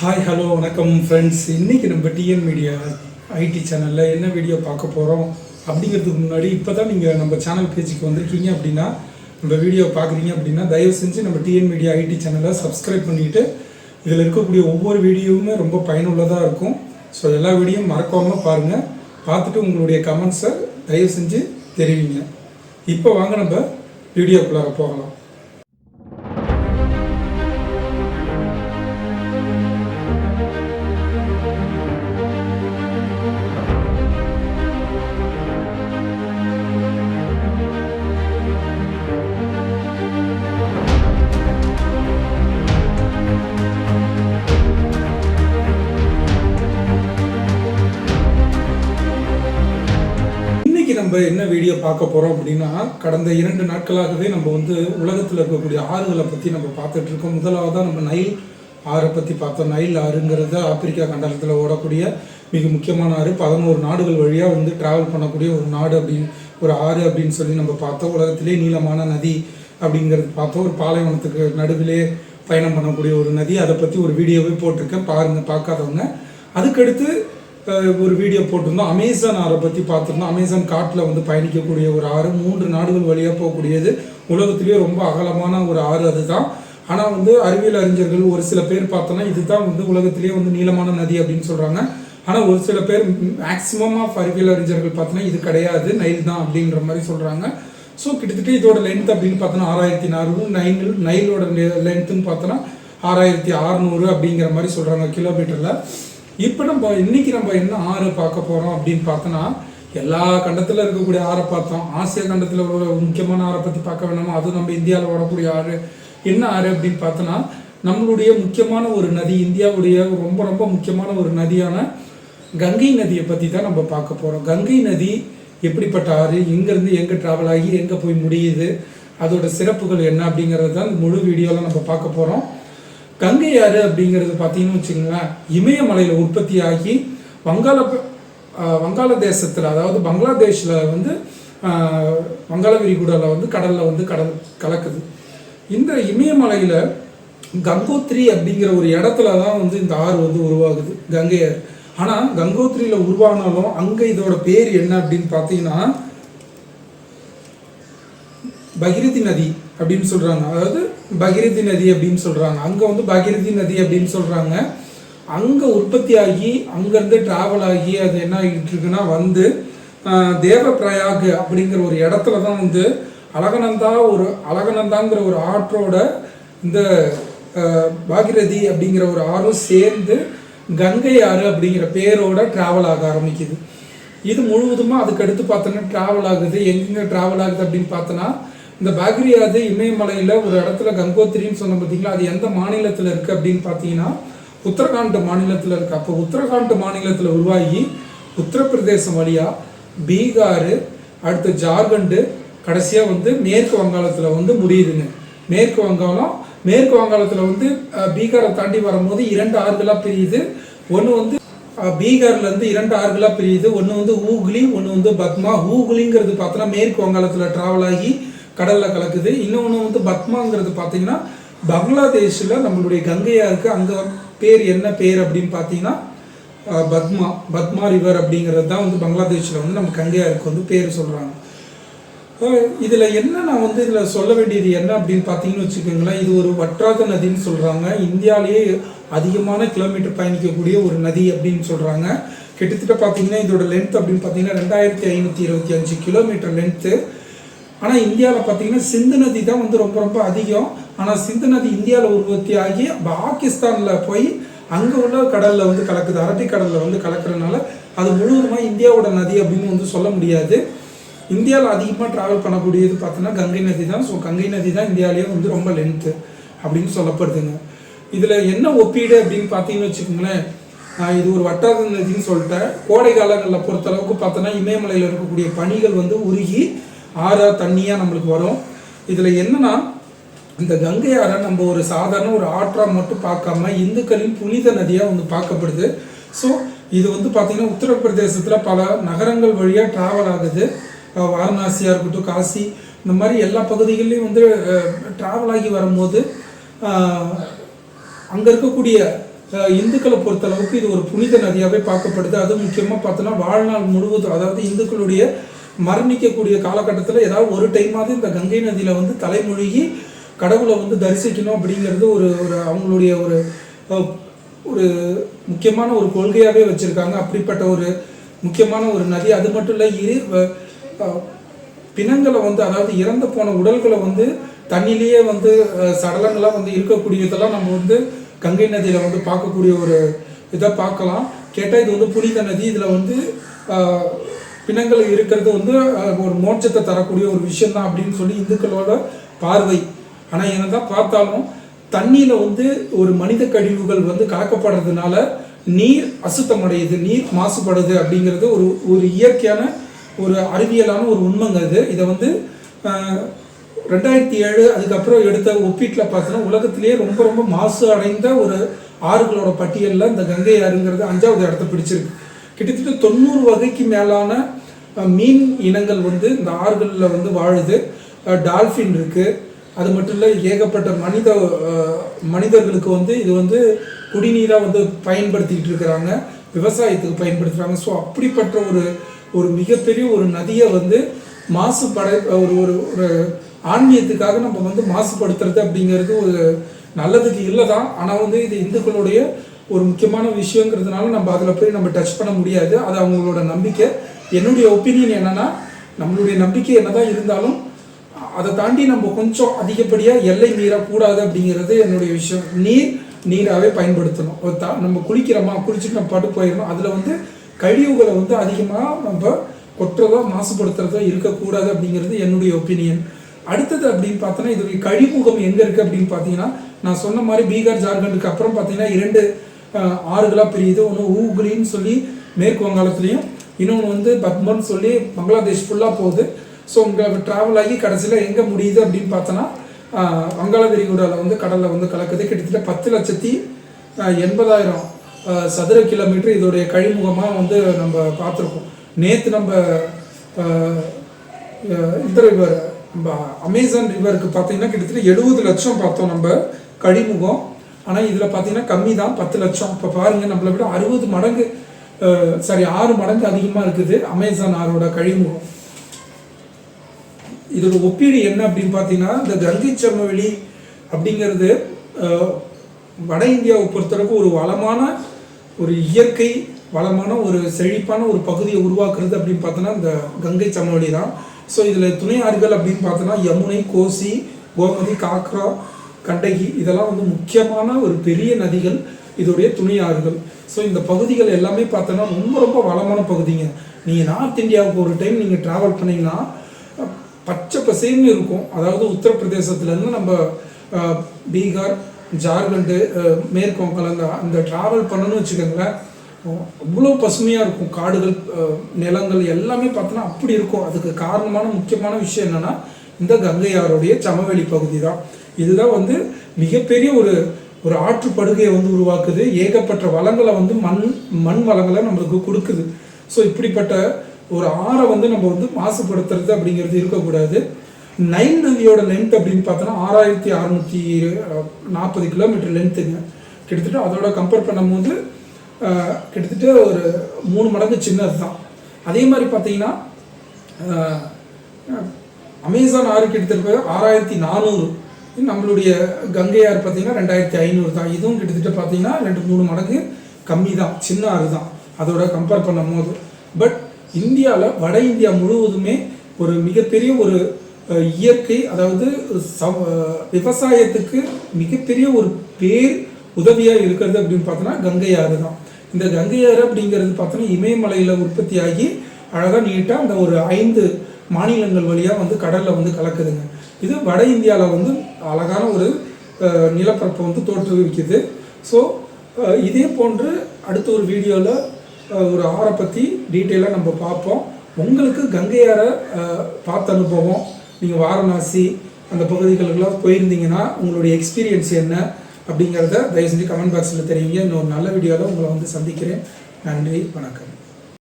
Hi hello வணக்கம் friends இன்னைக்கு நம்ம டிஎன் மீடியா ஐடி சேனலில் என்ன வீடியோ பார்க்க போகிறோம் அப்படிங்கிறதுக்கு முன்னாடி இப்போ தான் நீங்கள் நம்ம சேனல் பேஜுக்கு வந்திருக்கீங்க அப்படின்னா நம்ம வீடியோ பார்க்குறீங்க அப்படின்னா தயவு செஞ்சு நம்ம டிஎன் மீடியா ஐடி சேனலை சப்ஸ்கிரைப் பண்ணிவிட்டு இதில் இருக்கக்கூடிய ஒவ்வொரு வீடியோவுமே ரொம்ப பயனுள்ளதாக இருக்கும். ஸோ எல்லா வீடியோவும் மறக்காமல் பாருங்கள் பார்த்துட்டு உங்களுடைய கமெண்ட்ஸை தயவு செஞ்சு தெரிவிங்க. இப்போ வாங்க நம்ம வீடியோக்குள்ளார போகலாம். நம்ம என்ன வீடியோ பார்க்க போகிறோம் அப்படின்னா கடந்த இரண்டு நாட்களாகவே நம்ம வந்து உலகத்தில் இருக்கக்கூடிய ஆறுகளை பற்றி நம்ம பார்த்துட்டு இருக்கோம். முதலாவதாக நம்ம நைல் ஆறை பற்றி பார்த்தோம். நைல் ஆறுங்கிறது ஆப்பிரிக்கா கண்டலத்தில் ஓடக்கூடிய மிக முக்கியமான ஆறு. பதினோரு நாடுகள் வழியாக வந்து ட்ராவல் பண்ணக்கூடிய ஒரு நாடு அப்படின்னு ஒரு ஆறு அப்படின்னு சொல்லி நம்ம பார்த்தோம். உலகத்திலே நீளமான நதி அப்படிங்கிறது பார்த்தோம். ஒரு பாலைவனத்துக்கு நடுவிலே பயணம் பண்ணக்கூடிய ஒரு நதி. அதை பற்றி ஒரு வீடியோவே போட்டிருக்கேன். பாருங்கள் பார்க்காதவங்க. அதுக்கடுத்து ஒரு வீடியோ போட்டிருந்தோம். அமேசான் ஆறை பற்றி பார்த்துருந்தோம். அமேசான் காட்டில் வந்து பயணிக்கக்கூடிய ஒரு ஆறு மூன்று நாடுகள் வழியாக போகக்கூடியது. உலகத்திலேயே ரொம்ப அகலமான ஒரு ஆறு அதுதான். ஆனால் வந்து அறிவியல் அறிஞர்கள் ஒரு சில பேர் பார்த்தோன்னா இதுதான் வந்து உலகத்திலேயே வந்து நீளமான நதி அப்படின்னு சொல்கிறாங்க ஆனால் ஒரு சில பேர் மேக்ஸிமம் ஆஃப் அறிவியல் அறிஞர்கள் பார்த்தோன்னா இது கிடையாது நைல் தான் அப்படின்ற மாதிரி சொல்கிறாங்க ஸோ கிட்டத்தட்ட இதோட லென்த் அப்படின்னு பார்த்தோன்னா ஆறாயிரத்தி நானூறு நைல் நைலோட லென்த்துன்னு பார்த்தோன்னா ஆறாயிரத்தி அறநூறு அப்படிங்கிற மாதிரி சொல்கிறாங்க கிலோமீட்டரில் இப்போ நம்ம இன்னைக்கு நம்ம என்ன ஆறு பார்க்க போகிறோம் அப்படின்னு பார்த்தோன்னா எல்லா கண்டத்தில் இருக்கக்கூடிய ஆறை பார்த்தோம். ஆசிய கண்டத்தில் உள்ள முக்கியமான ஆறை பற்றி பார்க்க வேணாமா? அதுவும் நம்ம இந்தியாவில் வரக்கூடிய ஆறு. என்ன ஆறு அப்படின்னு பார்த்தோன்னா நம்மளுடைய முக்கியமான ஒரு நதி இந்தியாவுடைய ரொம்ப ரொம்ப முக்கியமான ஒரு நதியான கங்கை நதியை பற்றி தான் நம்ம பார்க்க போகிறோம் கங்கை நதி எப்படிப்பட்ட ஆறு? எங்கேருந்து எங்கே ட்ராவல் ஆகி எங்கே போய் முடியுது? அதோட சிறப்புகள் என்ன அப்படிங்கிறது தான் முழு வீடியோவில் நம்ம பார்க்க போகிறோம் கங்கை ஆறு அப்படிங்கிறது பார்த்தீங்கன்னு வச்சுங்களேன் இமயமலையில் உற்பத்தி ஆகி வங்காள வங்காளதேசத்தில் வங்காள தேசத்தில் அதாவது பங்களாதேஷில் வந்து வங்காள விரிகுடாவில் வந்து கடலில் வந்து கடல் கலக்குது. இந்த இமயமலையில் கங்கோத்ரி அப்படிங்கிற ஒரு இடத்துல தான் வந்து இந்த ஆறு வந்து உருவாகுது கங்கை ஆறு. ஆனால் கங்கோத்ரியில் உருவானாலும் அங்கே இதோட பேர் என்ன அப்படின்னு பார்த்தீங்கன்னா பகிரதி நதி. அப்படின்னு சொல்கிறாங்க அதாவது பகிரதி நதி அப்படின்னு சொல்கிறாங்க அங்கே வந்து பகிரதி நதி அப்படின்னு சொல்கிறாங்க அங்கே உற்பத்தி ஆகி அங்கேருந்து டிராவல் ஆகி அது என்ன ஆகிட்டு இருக்குன்னா வந்து தேவ தேவப்பிரயாக் அப்படிங்கிற ஒரு இடத்துல தான் வந்து அழகநந்தா ஒரு அழகநந்தாங்கிற ஒரு ஆற்றோட இந்த பாகிரதி அப்படிங்கிற ஒரு ஆறும் சேர்ந்து கங்கை ஆறு அப்படிங்கிற பேரோட டிராவல் ஆக ஆரம்பிக்குது. இது முழுவதுமாக அதுக்கு அடுத்து பார்த்தோன்னா டிராவல் ஆகுது. எங்கெங்க டிராவல் ஆகுது அப்படின்னு பார்த்தோன்னா இந்த பாக்ரியாது இமயமலையில் ஒரு இடத்துல கங்கோத்திரின்னு சொன்ன பார்த்தீங்களா? அது எந்த மாநிலத்தில் இருக்குது அப்படின்னு பார்த்தீங்கன்னா உத்தரகாண்ட் மாநிலத்தில் இருக்குது அப்போ உத்தரகாண்ட் மாநிலத்தில் உருவாகி உத்தரப்பிரதேசம் வழியாக பீகார் அடுத்து ஜார்க்கண்டு கடைசியாக வந்து மேற்கு வங்காளத்தில் வந்து முடியுதுங்க. மேற்கு வங்காளம் மேற்கு வங்காளத்தில் வந்து பீகாரை தாண்டி வரும்போது இரண்டு ஆறுகளாக பிரியுது. ஒன்று வந்து பீகார்லேருந்து இரண்டு ஆறுகளாக பிரியுது. ஒன்று வந்து ஊகுலி ஒன்று வந்து பத்மா ஊகுலிங்கிறது பார்த்தோன்னா மேற்கு வங்காளத்தில் ட்ராவல் ஆகி கடலில் கலக்குது. இன்னொன்று வந்து பத்மாங்கிறது பார்த்தீங்கன்னா பங்களாதேஷில் நம்மளுடைய கங்கையாக இருக்குது அங்கே பேர் என்ன பேர் அப்படின்னு பார்த்தீங்கன்னா பத்மா பத்மா ரிவர் அப்படிங்கிறது தான் வந்து பங்களாதேஷில் வந்து நம்ம கங்கையாருக்கு வந்து பேர் சொல்கிறாங்க இதில் என்ன நான் வந்து இதில் சொல்ல வேண்டியது என்ன அப்படின்னு பார்த்தீங்கன்னு வச்சுக்கோங்களேன் இது ஒரு வற்றாத நதின்னு சொல்கிறாங்க இந்தியாவிலேயே அதிகமான கிலோமீட்டர் பயணிக்கக்கூடிய ஒரு நதி அப்படின்னு சொல்கிறாங்க கிட்டத்தட்ட பார்த்தீங்கன்னா இதோட லென்த் அப்படின்னு பார்த்தீங்கன்னா ரெண்டாயிரத்தி ஐநூற்றி இருபத்தி அஞ்சு கிலோமீட்டர் லென்த்து ஆனால் இந்தியாவில் பார்த்தீங்கன்னா சிந்து நதி தான் வந்து ரொம்ப ரொம்ப அதிகம். ஆனால் சிந்து நதி இந்தியாவில் உற்பத்தி ஆகி பாகிஸ்தானில் போய் அங்கே உள்ள கடலில் வந்து கலக்குது. அரபிக்கடலில் வந்து கலக்கிறதுனால அது முழுவதுமாக இந்தியாவோட நதி அப்படின்னு வந்து சொல்ல முடியாது. இந்தியாவில் அதிகமாக ட்ராவல் பண்ணக்கூடியது பார்த்தோன்னா கங்கை நதி தான். ஸோ கங்கை நதி தான் இந்தியாவிலேயே வந்து ரொம்ப லென்த்து அப்படின்னு சொல்லப்படுதுங்க. இதில் என்ன ஒப்பீடு அப்படின்னு பார்த்தீங்கன்னு வச்சுக்கோங்களேன். நான் இது ஒரு வட்டார நதின்னு சொல்லிட்டேன். கோடை காலங்களில் பொறுத்தளவுக்கு பார்த்தோன்னா இமயமலையில் இருக்கக்கூடிய பனிகள் வந்து உருகி ஆறா தண்ணியாக நம்மளுக்கு வரும். இதில் என்னென்னா இந்த கங்கை ஆறை நம்ம ஒரு சாதாரண ஒரு ஆற்றாக மட்டும் பார்க்காம இந்துக்களின் புனித நதியாக வந்து பார்க்கப்படுது. ஸோ இது வந்து பார்த்திங்கன்னா உத்தரப்பிரதேசத்தில் பல நகரங்கள் வழியாக ட்ராவல் ஆகுது. வாரணாசியாக இருக்கட்டும் காசி இந்த மாதிரி எல்லா பகுதிகள்லையும் வந்து ட்ராவல் ஆகி வரும்போது அங்கே இருக்கக்கூடிய இந்துக்களை பொறுத்தளவுக்கு இது ஒரு புனித நதியாகவே பார்க்கப்படுது. அதுவும் முக்கியமாக பார்த்தோன்னா வாழ்நாள் முழுவதும் அதாவது இந்துக்களுடைய மரணிக்கக்கூடிய காலகட்டத்தில் ஏதாவது ஒரு டைமாவது இந்த கங்கை நதியில் வந்து தலைமொழிகி கடவுளை வந்து தரிசிக்கணும் அப்படிங்கிறது ஒரு ஒரு அவங்களுடைய ஒரு ஒரு முக்கியமான ஒரு கொள்கையாகவே வச்சுருக்காங்க. அப்படிப்பட்ட ஒரு முக்கியமான ஒரு நதி. அது மட்டும் இல்லை இரு வ- பிணங்களை வந்து அதாவது இறந்து போன உடல்களை வந்து தண்ணியிலேயே வந்து சடலங்களாக வந்து இருக்கக்கூடியதெல்லாம் நம்ம வந்து கங்கை நதியில் வந்து பார்க்கக்கூடிய ஒரு இதை பார்க்கலாம். கேட்டால் இது வந்து புனித நதி. இதில் வந்து பிணங்கள் இருக்கிறது வந்து ஒரு மோட்சத்தை தரக்கூடிய ஒரு விஷயம் தான் அப்படின்னு சொல்லி இந்துக்களோட பார்வை. ஆனால் என்னதான் பார்த்தாலும் தண்ணியில் வந்து ஒரு மனித கழிவுகள் வந்து கலக்கப்படுறதுனால நீர் அசுத்தமடையுது நீர் மாசுபடுது அப்படிங்கிறது ஒரு ஒரு இயற்கையான ஒரு அறிவியலான ஒரு உண்மைங்க அது. இதை வந்து ரெண்டாயிரத்தி ஏழு அதுக்கப்புறம் எடுத்த ஒப்பீட்டில் பார்த்தோன்னா உலகத்திலேயே ரொம்ப ரொம்ப மாசு அடைந்த ஒரு ஆறுகளோட பட்டியலில் இந்த கங்கை ஆறுங்கிறது அஞ்சாவது இடத்த பிடிச்சிருக்கு. கிட்டத்தட்ட தொண்ணூறு வகைக்கு மேலான மீன் இனங்கள் வந்து இந்த ஆறுகளில் வந்து வாழுது. டால்ஃபின் இருக்குது அது மட்டும் இல்லை ஏகப்பட்ட மனித மனிதர்களுக்கு வந்து இது வந்து குடிநீராக வந்து பயன்படுத்திக்கிட்டு இருக்கிறாங்க. விவசாயத்துக்கு பயன்படுத்துகிறாங்க ஸோ அப்படிப்பட்ட ஒரு ஒரு மிகப்பெரிய ஒரு நதியை வந்து மாசுபட ஒரு ஒரு ஒரு ஆன்மீகத்துக்காக நம்ம வந்து மாசுபடுத்துறது அப்படிங்கிறது ஒரு நல்லதுக்கு இல்லை தான். ஆனால் வந்து இது இந்துக்களுடைய ஒரு முக்கியமான விஷயங்கிறதுனால நம்ம அதில் போய் நம்ம டச் பண்ண முடியாது. அது அவங்களோட நம்பிக்கை. என்னுடைய ஒப்பீனியன் என்னன்னா நம்மளுடைய நம்பிக்கை என்னதான் இருந்தாலும் அதை தாண்டி நம்ம கொஞ்சம் அதிகப்படியாக எல்லை மீறக்கூடாது அப்படிங்கிறது என்னுடைய விஷயம். நீர் நீராகவே பயன்படுத்தணும். நம்ம குளிக்கிறோமா குளிச்சுட்டு நம்ம பட்டு போயிடணும். அதில் வந்து கழிவுகளை வந்து அதிகமாக நம்ம கொட்டுறதோ மாசுபடுத்துறதோ இருக்கக்கூடாது அப்படிங்கிறது என்னுடைய ஒப்பீனியன் அடுத்தது அப்படின்னு பார்த்தோன்னா இதோடைய கழிமுகம் எங்கே இருக்குது அப்படின்னு பார்த்தீங்கன்னா நான் சொன்ன மாதிரி பீகார் ஜார்க்கண்டுக்கு அப்புறம் பார்த்தீங்கன்னா இரண்டு ஆறுகளாக பிரியுது. ஒன்று ஊகுலின்னு சொல்லி மேற்கு வங்காளத்துலேயும் இன்னொன்று வந்து பத்மன் சொல்லி பங்களாதேஷ் ஃபுல்லாக போகுது. ஸோ உங்களுக்கு ட்ராவல் ஆகி கடைசியில் எங்கே முடியுது அப்படின்னு பார்த்தோன்னா ஆஹ், வங்காள விரிகுடாவில் வந்து கடலில் வந்து கலக்குது. கிட்டத்தட்ட பத்து லட்சத்தி எண்பதாயிரம் சதுர கிலோமீட்டர் இதோடைய கழிமுகமாக வந்து நம்ம பார்த்துருக்கோம். நேற்று நம்ம இந்த ரிவர் நம்ம அமேசான் ரிவருக்கு பார்த்தீங்கன்னா கிட்டத்தட்ட எழுபது லட்சம் பார்த்தோம் நம்ம கழிமுகம். ஆனால் இதில் பார்த்தீங்கன்னா கம்மி தான் பத்து லட்சம். இப்போ பாருங்கள் நம்மளை விட அறுபது மடங்கு சாரி ஆறு மடங்கு அதிகமாக இருக்குது. அமேசான் ஆறோட கழிமுகம். இதோட ஒப்பீடு என்ன அப்படின்னு பார்த்தீங்கன்னா இந்த கங்கை சமவெளி அப்படிங்கிறது வட இந்தியாவை பொறுத்தளவுக்கு ஒரு வளமான ஒரு இயற்கை வளமான ஒரு செழிப்பான ஒரு பகுதியை உருவாக்குறது அப்படின்னு பார்த்தோன்னா இந்த கங்கை சமவெளி தான். ஸோ இதில் துணை ஆறுகள் அப்படின்னு பார்த்தோன்னா யமுனை கோசி கோமதி காக்ரா கண்டகி இதெல்லாம் வந்து முக்கியமான ஒரு பெரிய நதிகள். இதோடைய துணை ஆறுகள் ஸோ இந்த பகுதிகள் எல்லாமே பார்த்தோன்னா ரொம்ப ரொம்ப வளமான பகுதிங்க. நீங்கள் நார்த் இந்தியாவுக்கு ஒரு டைம் நீங்கள் ட்ராவல் பண்ணீங்கன்னா பச்சை பசேல்னு இருக்கும். அதாவது உத்தரப்பிரதேசத்துலேருந்து நம்ம பீகார் ஜார்க்கண்டு மேற்கு வங்காளம் அந்த ட்ராவல் பண்ணணும்னு வச்சுக்கோங்களேன் அவ்வளோ பசுமையாக இருக்கும். காடுகள் நிலங்கள் எல்லாமே பார்த்தோன்னா அப்படி இருக்கும். அதுக்கு காரணமான முக்கியமான விஷயம் என்னென்னா இந்த கங்கையாருடைய சமவெளி பகுதி தான். இதுதான் வந்து மிகப்பெரிய ஒரு ஒரு ஆற்று படுகையை வந்து உருவாக்குது. ஏகப்பட்ட வளங்களை வந்து மண் மண் வளங்களை நம்மளுக்கு கொடுக்குது. ஸோ இப்படிப்பட்ட ஒரு ஆறை வந்து நம்ம வந்து மாசுபடுத்துறது அப்படிங்கிறது இருக்கக்கூடாது. நைல் நதியோட லென்த் அப்படின்னு பார்த்தோன்னா ஆறாயிரத்தி அறநூற்றி நாற்பது கிலோமீட்டர் லென்த்துங்க கிட்டத்தட்ட அதோட கம்பேர் பண்ணும்போது கிட்டத்தட்ட ஒரு மூணு மடங்கு சின்னது தான் அதே மாதிரி பார்த்தீங்கன்னா அமேசான் ஆறு கிட்டத்தட்ட ஆறாயிரத்தி நானூறு. நம்மளுடைய கங்கையார் பார்த்தீங்கன்னா ரெண்டாயிரத்தி ஐநூறு தான். இதுவும் கிட்டத்தட்ட பார்த்தீங்கன்னா ரெண்டு மூணு மடங்கு கம்மி தான். சின்ன ஆறு தான். அதோட கம்பேர் பண்ணும் போது பட் இந்தியாவில் வட இந்தியா முழுவதுமே ஒரு மிகப்பெரிய ஒரு இயற்கை அதாவது சவ விவசாயத்துக்கு மிகப்பெரிய ஒரு பேர் உதவியாக இருக்கிறது அப்படின்னு பார்த்தோன்னா கங்கை ஆறு தான். இந்த கங்கை ஆறு அப்படிங்கிறது பார்த்தோன்னா இமயமலையில் உற்பத்தி ஆகி அழகாக நீட்டாக அந்த ஒரு ஐந்து மாநிலங்கள் வழியாக வந்து கடலில் வந்து கலக்குதுங்க. இது வட இந்தியாவில் வந்து அழகான ஒரு நிலப்பரப்பை வந்து தோற்றுவிக்குது. ஸோ இதே போன்று அடுத்த ஒரு வீடியோவில் ஒரு ஆறை பற்றி டீட்டெயிலாக நம்ம பார்ப்போம். உங்களுக்கு கங்கையாரை பார்த்த அனுபவம் நீங்கள் வாரணாசி அந்த பகுதிகளுக்கெல்லாம் போயிருந்தீங்கன்னா உங்களுடைய எக்ஸ்பீரியன்ஸ் என்ன அப்படிங்கிறத தயவு செஞ்சு கமெண்ட் பாக்ஸில் தெரியுங்க இன்னொரு நல்ல வீடியோவில் உங்களை வந்து சந்திக்கிறேன். நன்றி வணக்கம்.